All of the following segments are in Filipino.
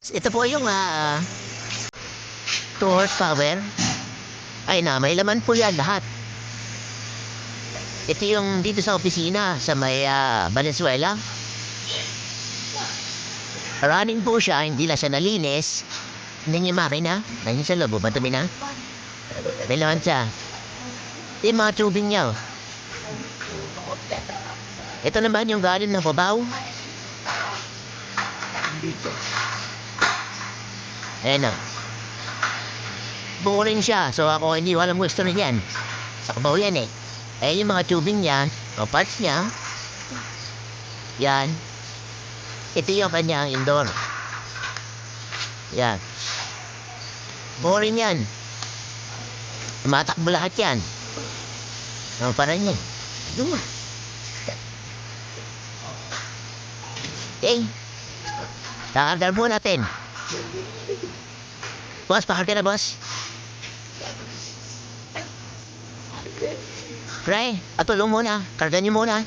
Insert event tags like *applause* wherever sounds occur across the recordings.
Ito po yung ah, 2 horsepower. Ay na, may laman po yan lahat. Ito yung dito sa opisina sa may ah, Valenzuela. Running po siya, hindi lang siya nalinis. Hindi niya makina. Nandiyan sa loob, matumi na. May laman siya. Yung mga tubig niya. oh. Ito naman yung galing ng babaw. Ayan na. Buo rin siya. So ako hindi walang gusto rin yan. Sa kabaw yan eh. Ayan yung mga tubing niya. O parts niya. Yan. Ito yung kanyang indoor. Yan. Buo rin yan. Tumatakbo lahat yan. Ano pa rin yan? Doon. Okay. Takargar po natin. Boss, pakarga na, boss. Pre, atulong muna. Karga niyo muna.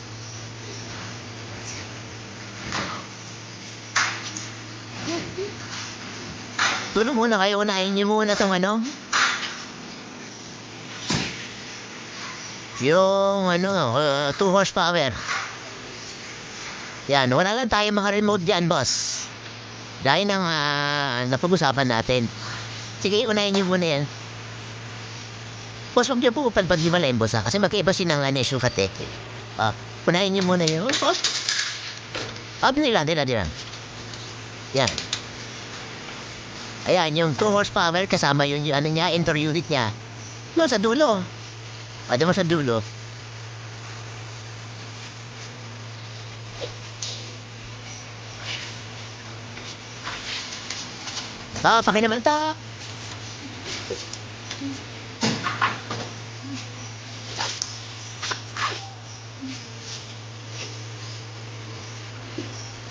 Tulong muna kayo. Unahin niyo muna tong ano. Yung ano, 2 horsepower. Yan, wala lang tayo mga remote dyan, boss. Dahil nang ah, napag-usapan natin. Sige, unahin niyo muna yan. Boss, huwag niyo po upadpag-himalayin, boss, ha? Kasi magkaiba sinangan ni Shukate. Ah, unahin niyo muna yun, boss. Ah, dila, dila, dila. Yan. Ayan, yung 2 horsepower kasama yung, yung ano niya, inter unit niya. No, sa dulo. Pwede mo sa dulo. Ah, pakinaman ta.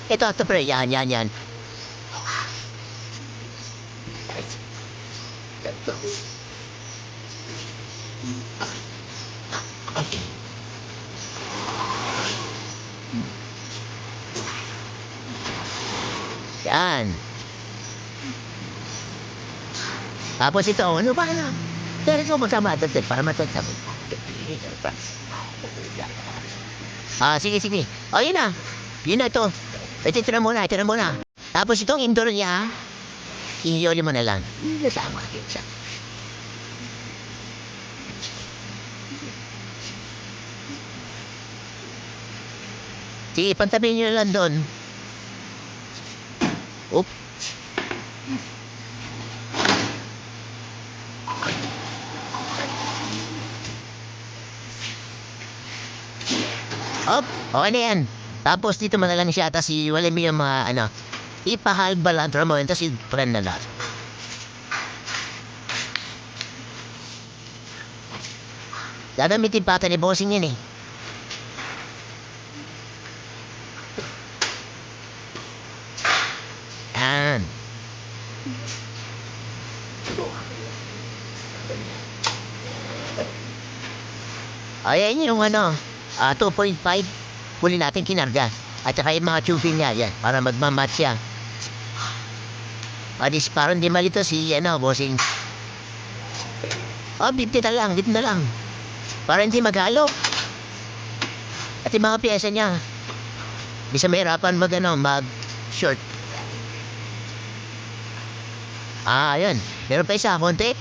Ito, ito pre, yan, yan, yan. Yan. Tapos ito, ano ba na? Pero ito magkama ito para matatapos. Ah, sige, sige. O, yun na. Yun na ito. Ito, ito na muna, ito na muna. Tapos itong indoor niya, ihiyoli mo na lang. Nasama ko siya. Sige, pantabi niyo lang doon. Oop. Op, okay na yan. Tapos dito mo na lang siya, tapos iwala mo yung mga ano, ipahal balantra mo, tapos i-friend na lahat. Dadamitin pata ni bossing yun eh. Yan. Ayan yung ano, ah 2.5. Huli natin kinarga. At saka yung mga tubing niya, yan, para magmamatch siya. Adis parang di malito si, ano, bossing. Oh, 50 na lang, 50 na lang. Para hindi magalo. At yung mga pyesa niya, bisa mahirapan mag, ano, mag short. Ah, yun. Meron pa isa, konti.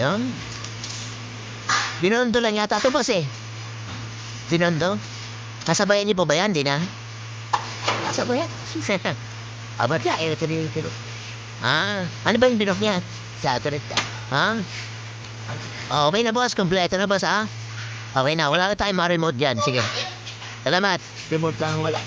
Yan. Binondo lang yata ito, boss eh. Binondo? Kasabayan niyo po ba yan, di na? Kasabayan? *laughs* Aba, siya, eh, ito rin, ito. Ah, ano ba yung binok niya? Sa ito rin, ha? Oh, okay na, boss. Kompleto na, boss, ha? Okay na, wala na tayong mga remote dyan. Sige. Salamat. Remote lang wala.